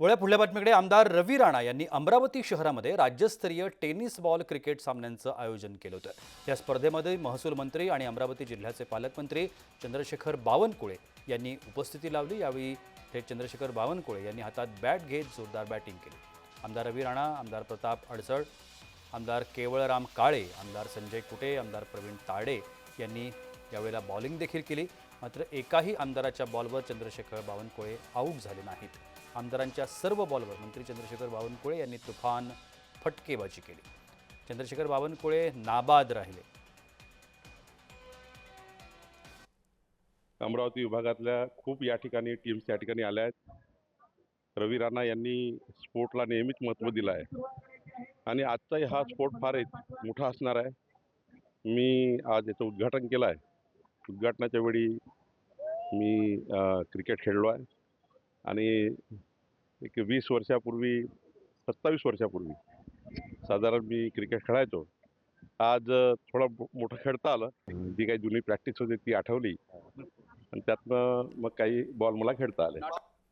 वळ्या पुढल्या बातमीकडे आमदार रवी राणा यांनी अमरावती शहरामध्ये राज्यस्तरीय टेनिस बॉल क्रिकेट सामन्यांचं आयोजन केलं होतं. या स्पर्धेमध्ये महसूल मंत्री आणि अमरावती जिल्ह्याचे पालकमंत्री चंद्रशेखर बावनकुळे यांनी उपस्थिती लावली. यावेळी हे चंद्रशेखर बावनकुळे यांनी हातात बॅट घेत जोरदार बॅटिंग केली. आमदार रवी राणा आमदार प्रताप अडसळ आमदार केवळराम काळे आमदार संजय कुटे आमदार प्रवीण ताडे यांनी यावेळेला बॉलिंग देखील केली. मात्र एकाही आमदाराच्या बॉलवर चंद्रशेखर बावनकुळे आऊट झाले नाहीत. आमदारांच्या सर्व बॉलवर मंत्री चंद्रशेखर बावनकुळे यांनी तुफान फटकेबाजी केली. चंद्रशेखर बावनकुळे नाबाद राहिले. अमरावती विभागातल्या खूप या ठिकाणी टीम्स या ठिकाणी आल्या आहेत. रवी राणा यांनी स्पोर्टला नेहमीच महत्त्व दिलं आहे. आणि आजचाही हा स्पोर्ट फार एक मोठा असणार आहे. मी आज याचं उद्घाटन केलं आहे. उद्घाटनाच्या वेळी मी क्रिकेट खेळलो आहे. आणि एक वीस वर्षापूर्वी सत्तावीस वर्षापूर्वी साधारण मी क्रिकेट खेळायचो. आज थोडं मोठं खेळता आलं. जी काही जुनी प्रॅक्टिस होती ती आठवली. आणि त्यातनं मग काही बॉल मला खेळता आले.